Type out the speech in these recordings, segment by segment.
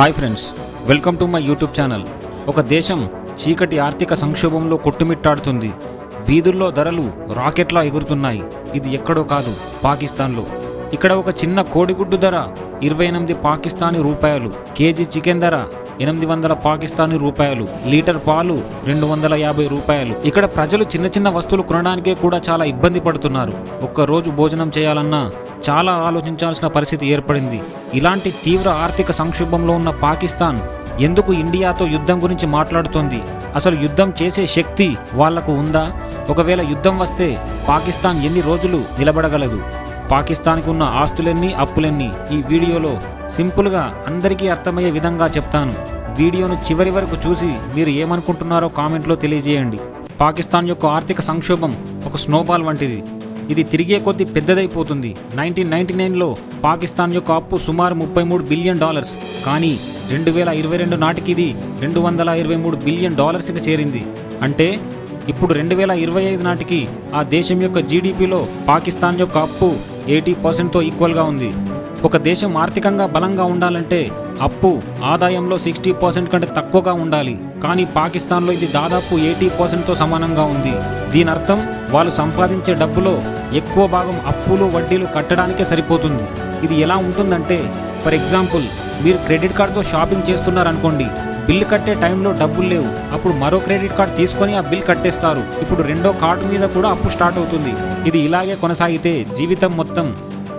Hi friends welcome to my YouTube channel. ఒక దేశం చీకటి ఆర్థిక సంక్షోభంలో కొట్టుమిట్టాడుతుంది. వీధుల్లో ధరలు రాకెట్లా ఎగురుతున్నాయి. ఇది ఎక్కడో కాదు పాకిస్తాన్లో. ఇక్కడ ఒక చిన్న కోడిగుడ్డు ధర ఇరవై ఎనిమిది పాకిస్తానీ రూపాయలు కేజీ చికెన్ ధర ఎనిమిది వందల పాకిస్తానీ రూపాయలు లీటర్ పాలు రెండు వందల యాభై రూపాయలు. ఇక్కడ ప్రజలు చిన్న చిన్న వస్తువులు కొనడానికే కూడా చాలా ఇబ్బంది పడుతున్నారు. ఒక్కరోజు భోజనం చేయాలన్నా చాలా ఆలోచించాల్సిన పరిస్థితి ఏర్పడింది. ఇలాంటి తీవ్ర ఆర్థిక సంక్షోభంలో ఉన్న పాకిస్తాన్ ఎందుకు ఇండియాతో యుద్ధం గురించి మాట్లాడుతోంది? అసలు యుద్ధం చేసే శక్తి వాళ్ళకు ఉందా? ఒకవేళ యుద్ధం వస్తే పాకిస్తాన్ ఎన్ని రోజులు నిలబడగలదు? పాకిస్తాన్కి ఉన్న ఆస్తులన్నీ అప్పులన్నీ? ఈ వీడియోలో సింపుల్గా అందరికీ అర్థమయ్యే విధంగా చెప్తాను. వీడియోను చివరి వరకు చూసి మీరు ఏమనుకుంటున్నారో కామెంట్లో తెలియజేయండి. పాకిస్తాన్ యొక్క ఆర్థిక సంక్షోభం ఒక స్నోబాల్ వంటిది. ఇది తిరిగే కొద్దీ పెద్దదైపోతుంది. నైన్టీన్ నైన్టీ నైన్లో పాకిస్తాన్ యొక్క అప్పు సుమారు ముప్పై మూడు బిలియన్ డాలర్స్. కానీ రెండు వేల ఇరవై రెండు నాటికి ఇది రెండు వందల ఇరవై మూడు బిలియన్ డాలర్స్కి చేరింది. అంటే ఇప్పుడు రెండు వేల ఇరవై ఐదు నాటికి ఆ దేశం యొక్క జీడిపిలో పాకిస్తాన్ యొక్క అప్పు ఎయిటీ పర్సెంట్తో ఈక్వల్గా ఉంది. ఒక దేశం ఆర్థికంగా బలంగా ఉండాలంటే అప్పు ఆదాయంలో సిక్స్టీ పర్సెంట్ కంటే తక్కువగా ఉండాలి. కానీ పాకిస్తాన్లో ఇది దాదాపు ఎయిటీ పర్సెంట్తో సమానంగా ఉంది. దీని అర్థం వాళ్ళు సంపాదించే డబ్బులో ఎక్కువ భాగం అప్పులు వడ్డీలు కట్టడానికే సరిపోతుంది. ఇది ఎలా ఉంటుందంటే ఫర్ ఎగ్జాంపుల్ మీరు క్రెడిట్ కార్డుతో షాపింగ్ చేస్తున్నారనుకోండి. బిల్ కట్టే టైంలో డబ్బులు లేవు. అప్పుడు మరో క్రెడిట్ కార్డు తీసుకొని ఆ బిల్ కట్టేస్తారు. ఇప్పుడు రెండో కార్డు మీద కూడా అప్పు స్టార్ట్ అవుతుంది. ఇది ఇలాగే కొనసాగితే జీవితం మొత్తం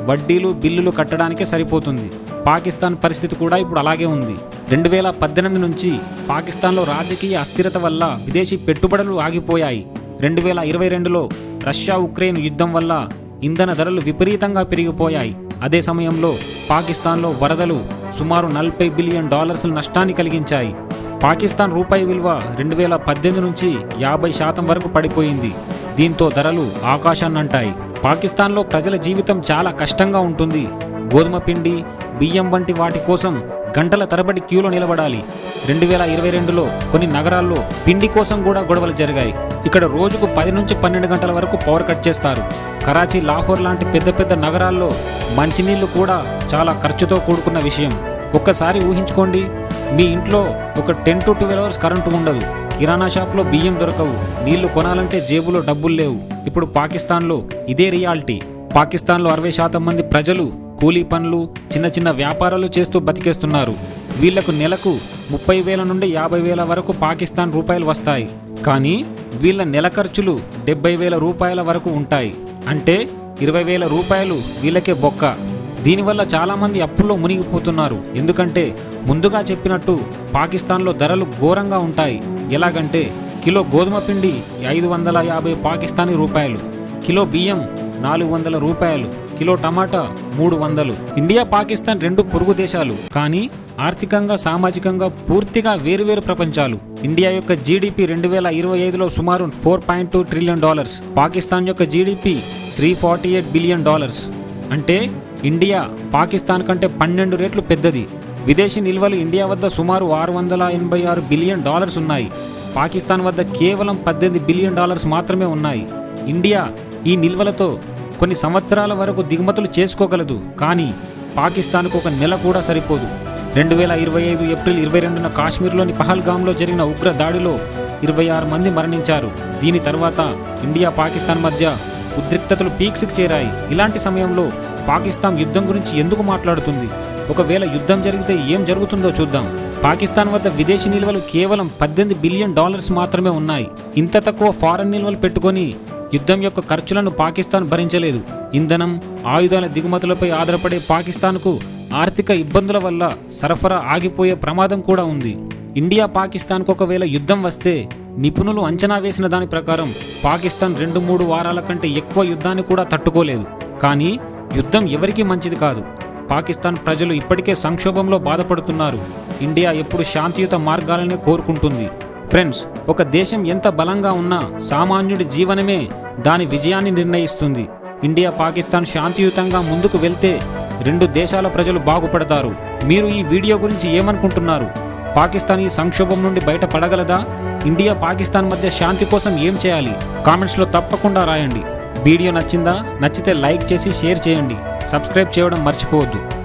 వడ్డీలు బిల్లులు కట్టడానికే సరిపోతుంది. పాకిస్తాన్ పరిస్థితి కూడా ఇప్పుడు అలాగే ఉంది. రెండు వేల పద్దెనిమిది నుంచి పాకిస్తాన్లో రాజకీయ అస్థిరత వల్ల విదేశీ పెట్టుబడులు ఆగిపోయాయి. రెండు వేల ఇరవై రెండులో రష్యా ఉక్రెయిన్ యుద్ధం వల్ల ఇంధన ధరలు విపరీతంగా పెరిగిపోయాయి. అదే సమయంలో పాకిస్తాన్లో వరదలు సుమారు నలభై బిలియన్ డాలర్స్ నష్టాన్ని కలిగించాయి. పాకిస్తాన్ రూపాయి విలువ రెండు వేల పద్దెనిమిది నుంచి యాభై శాతం వరకు పడిపోయింది. దీంతో ధరలు ఆకాశాన్నంటాయి. పాకిస్తాన్లో ప్రజల జీవితం చాలా కష్టంగా ఉంటుంది. గోధుమ పిండి బియ్యం వంటి వాటి కోసం గంటల తరబడి క్యూలో నిలబడాలి. రెండు వేల ఇరవై రెండులో కొన్ని నగరాల్లో పిండి కోసం కూడా గొడవలు జరిగాయి. ఇక్కడ రోజుకు పది నుంచి పన్నెండు గంటల వరకు పవర్ కట్ చేస్తారు. కరాచీ లాహోర్ లాంటి పెద్ద పెద్ద నగరాల్లో మంచినీళ్ళు కూడా చాలా ఖర్చుతో కూడుకున్న విషయం. ఒక్కసారి ఊహించుకోండి మీ ఇంట్లో ఒక ten to twelve hours current ఉండదు. కిరాణా షాప్లో బియ్యం దొరకవు. నీళ్ళు కొనాలంటే జేబులో డబ్బులు లేవు. ఇప్పుడు పాకిస్తాన్లో ఇదే రియాలిటీ. పాకిస్తాన్లో అరవై శాతం మంది ప్రజలు కూలీ పనులు చిన్న చిన్న వ్యాపారాలు చేస్తూ బతికేస్తున్నారు. వీళ్ళకు నెలకు ముప్పై వేల నుండి యాభై వేల వరకు పాకిస్తాన్ రూపాయలు వస్తాయి. కానీ వీళ్ళ నెల ఖర్చులు డెబ్బై వేల రూపాయల వరకు ఉంటాయి. అంటే ఇరవై వేల రూపాయలు వీళ్ళకే బొక్క. దీనివల్ల చాలామంది అప్పుల్లో మునిగిపోతున్నారు. ఎందుకంటే ముందుగా చెప్పినట్టు పాకిస్తాన్లో ధరలు ఘోరంగా ఉంటాయి. ఎలాగంటే కిలో గోధుమ పిండి ఐదు వందల యాభై పాకిస్తానీ రూపాయలు కిలో బియ్యం నాలుగు వందల రూపాయలు కిలో టమాటా మూడు వందలు. ఇండియా పాకిస్తాన్ రెండు పొరుగు దేశాలు కానీ ఆర్థికంగా సామాజికంగా పూర్తిగా వేరువేరు ప్రపంచాలు. ఇండియా యొక్క జీడిపి రెండు వేల ఇరవై ఐదులో సుమారు four point two trillion dollars Pakistan యొక్క GDP three forty eight billion dollars. అంటే ఇండియా పాకిస్తాన్ కంటే పన్నెండు రెట్లు పెద్దది. విదేశీ నిల్వలు ఇండియా వద్ద సుమారు ఆరు వందల ఎనభై ఆరు బిలియన్ డాలర్స్ ఉన్నాయి. పాకిస్తాన్ వద్ద కేవలం పద్దెనిమిది బిలియన్ డాలర్స్ మాత్రమే ఉన్నాయి. ఇండియా ఈ నిల్వలతో కొన్ని సంవత్సరాల వరకు దిగుమతులు చేసుకోగలదు. కానీ పాకిస్తాన్కు ఒక నెల కూడా సరిపోదు. రెండు వేల ఇరవై ఐదు ఏప్రిల్ ఇరవై రెండున కాశ్మీర్లోని పహల్గామ్లో జరిగిన ఉగ్ర దాడిలో ఇరవై ఆరు మంది మరణించారు. దీని తర్వాత ఇండియా పాకిస్తాన్ మధ్య ఉద్రిక్తతలు పీక్స్కి చేరాయి. ఇలాంటి సమయంలో పాకిస్తాన్ యుద్ధం గురించి ఎందుకు మాట్లాడుతుంది? ఒకవేళ యుద్ధం జరిగితే ఏం జరుగుతుందో చూద్దాం. పాకిస్తాన్ వద్ద విదేశీ నిల్వలు కేవలం పద్దెనిమిది బిలియన్ డాలర్స్ మాత్రమే ఉన్నాయి. ఇంత తక్కువ ఫారెన్ నిల్వలు పెట్టుకొని యుద్ధం యొక్క ఖర్చులను పాకిస్తాన్ భరించలేదు. ఇంధనం ఆయుధాల దిగుమతులపై ఆధారపడే పాకిస్తాన్కు ఆర్థిక ఇబ్బందుల వల్ల సరఫరా ఆగిపోయే ప్రమాదం కూడా ఉంది. ఇండియా పాకిస్తాన్కు ఒకవేళ యుద్ధం వస్తే నిపుణులు అంచనా వేసిన దాని ప్రకారం పాకిస్తాన్ రెండు మూడు వారాల కంటే ఎక్కువ యుద్ధాన్ని కూడా తట్టుకోలేదు. కానీ యుద్ధం ఎవరికీ మంచిది కాదు. పాకిస్తాన్ ప్రజలు ఇప్పటికే సంక్షోభంలో బాధపడుతున్నారు. ఇండియా ఎప్పుడు శాంతియుత మార్గాలనే కోరుకుంటుంది. ఫ్రెండ్స్ ఒక దేశం ఎంత బలంగా ఉన్నా సామాన్యుడి జీవనమే దాని విజయాన్ని నిర్ణయిస్తుంది. ఇండియా పాకిస్తాన్ శాంతియుతంగా ముందుకు వెళ్తే రెండు దేశాల ప్రజలు బాగుపడతారు. మీరు ఈ వీడియో గురించి ఏమనుకుంటున్నారు? పాకిస్తాన్ ఈ సంక్షోభం నుండి బయటపడగలదా? ఇండియా పాకిస్తాన్ మధ్య శాంతి కోసం ఏం చేయాలి? కామెంట్స్లో తప్పకుండా రాయండి. వీడియో నచ్చిందా? నచ్చితే లైక్ చేసి షేర్ చేయండి. సబ్స్క్రైబ్ చేయడం మర్చిపోవద్దు.